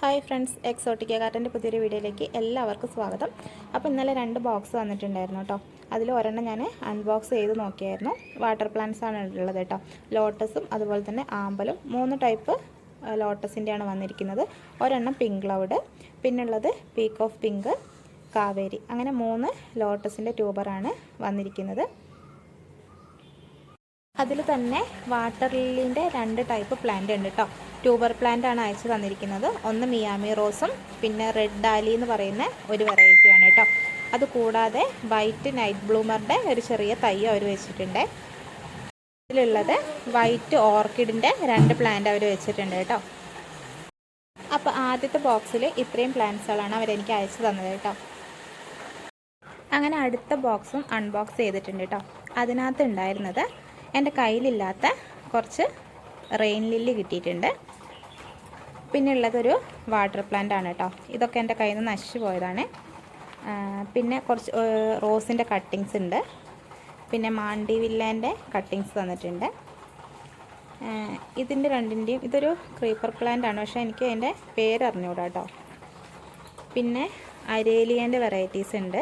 Hi friends Exotica കാർട്ടന്റെ പുതിയൊരു വീഡിയോയിലേക്ക് എല്ലാവർക്കും സ്വാഗതം. അപ്പോൾ ഇന്നലെ രണ്ട് ബോക്സ് വന്നിട്ടുണ്ടായിരുന്നു കേട്ടോ. അതിൽ ഒരെണ്ണം ഞാൻ അൺബോക്സ് ചെയ്ത് നോക്കിയായിരുന്നു. വാട്ടർ പ്ലാന്റ്സ് ആണ് ഉള്ളത് കേട്ടോ. ലോട്ടസും അതുപോലെ തന്നെ ആമ്പലും. മൂന്ന് ടൈപ്പ് ലോട്ടസിന്റെയാണ് വന്നിരിക്കുന്നത്. ഒരെണ്ണം പിങ്ക് ക്ലൗഡ് പിന്നുള്ളത് പീക്ക് ഓഫ് പിങ്ക് കാവേരി. അങ്ങനെ മൂന്ന് ലോട്ടസിന്റെ ട്യൂബറാണ് വന്നിരിക്കുന്നത്. അതിൽ തന്നെ വാട്ടർ ലില്ലിന്റെ രണ്ട് ടൈപ്പ് പ്ലാന്റ് ഉണ്ട് കേട്ടോ. ട്യൂബർ പ്ലാന്റ് ആണ് അയച്ചു തന്നിരിക്കുന്നത്. ഒന്ന് മിയാമി റോസും പിന്നെ റെഡ് ഡാലി എന്ന് പറയുന്ന ഒരു വെറൈറ്റിയാണ് കേട്ടോ. അത് കൂടാതെ വൈറ്റ് നൈറ്റ് ബ്ലൂമറിന്റെ ഒരു ചെറിയ തൈ അവർ വെച്ചിട്ടുണ്ട്. ഇതിലുള്ളത് വൈറ്റ് ഓർക്കിഡിന്റെ രണ്ട് പ്ലാന്റ് അവർ വെച്ചിട്ടുണ്ട് കേട്ടോ. അപ്പോൾ ആദ്യത്തെ ബോക്സിൽ ഇത്രയും പ്ലാന്റ്സുകളാണ് അവരെനിക്ക് അയച്ചു തന്നത് കേട്ടോ. അങ്ങനെ അടുത്ത ബോക്സും അൺബോക്സ് ചെയ്തിട്ടുണ്ട് കേട്ടോ. അതിനകത്ത് ഉണ്ടായിരുന്നത് എന്റെ കയ്യിലില്ലാത്ത കുറച്ച് റെയിൻ ലില്ലി കിട്ടിയിട്ടുണ്ട്. പിന്നെ ഉള്ളതൊരു വാട്ടർ പ്ലാന്റ് ആണ് കേട്ടോ ഇതൊക്കെ എന്റെ കയ്യിൽ നിന്ന് നശിച്ചു പോയതാണ്. പിന്നെ കുറച്ച് റോസിന്റെ കട്ടിങ്സ് ഉണ്ട്. പിന്നെ മാണ്ടി വില്ലേന്റെ കട്ടിങ്സ് തന്നിട്ടുണ്ട്. ഇതിന്റെ രണ്ടിന്റെയും ഇതൊരു ക്രീപ്പർ പ്ലാന്റ് ആണ്. പക്ഷേ എനിക്ക് അതിന്റെ പേര് അറിഞ്ഞുകൂടാ കേട്ടോ പിന്നെ അരേലിയേന്റെ വെറൈറ്റീസ് ഉണ്ട്.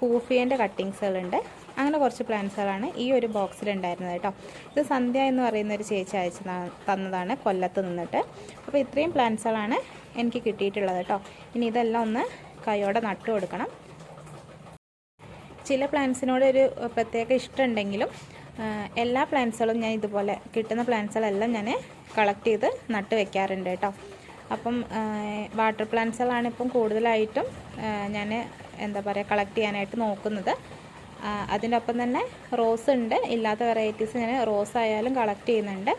കൂഫിയേന്റെ കട്ടിങ്സുകളുണ്ട് അങ്ങനെ കുറച്ച് പ്ലാന്റ്സുകളാണ് ഈ ഒരു ബോക്സിലുണ്ടായിരുന്നത് കേട്ടോ. ഇത് സന്ധ്യ എന്ന് പറയുന്ന ഒരു ചേച്ചി അയച്ച് തന്നതാണ് കൊല്ലത്ത് നിന്നിട്ട്. അപ്പോൾ ഇത്രയും പ്ലാന്റ്സുകളാണ് എനിക്ക് കിട്ടിയിട്ടുള്ളത് കേട്ടോ. ഇനി ഇതെല്ലാം ഒന്ന് കൈയോടെ നട്ടു കൊടുക്കണം. ചില പ്ലാന്റ്സിനോട് ഒരു പ്രത്യേക ഇഷ്ടമുണ്ടെങ്കിലും എല്ലാ പ്ലാന്റ്സുകളും ഞാൻ ഇതുപോലെ കിട്ടുന്ന പ്ലാന്റ്സുകളെല്ലാം ഞാൻ കളക്ട് ചെയ്ത് നട്ട് വെക്കാറുണ്ട് കേട്ടോ. അപ്പം വാട്ടർ പ്ലാന്റ്സുകളാണ് ഇപ്പം കൂടുതലായിട്ടും ഞാൻ എന്താ പറയുക കളക്ട് ചെയ്യാനായിട്ട് നോക്കുന്നത്. അതിന്റെ ഒപ്പം തന്നെ റോസ് ഉണ്ട്. ഇല്ലാത്ത വെറൈറ്റീസ് ഞാൻ റോസ് ആയാലും കളക്ട് ചെയ്യുന്നുണ്ട്.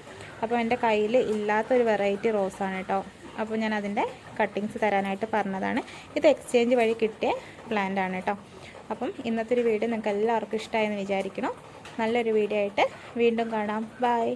അപ്പോൾ എന്റെ കയ്യിൽ ഇല്ലാത്തൊരു വെറൈറ്റി റോസാണ് കേട്ടോ അപ്പോൾ ഞാൻ അതിന്റെ കട്ടിങ്സ് തരാനായിട്ട് പറഞ്ഞതാണ്. ഇത് എക്സ്ചേഞ്ച് വഴി കിട്ടിയ പ്ലാന്റ് ആണ് കേട്ടോ അപ്പം ഇന്നത്തെ ഒരു വീഡിയോ നിങ്ങൾക്ക് എല്ലാവർക്കും ഇഷ്ടമായെന്ന് വിചാരിക്കണം നല്ലൊരു വീഡിയോ ആയിട്ട് വീണ്ടും കാണാം. ബൈ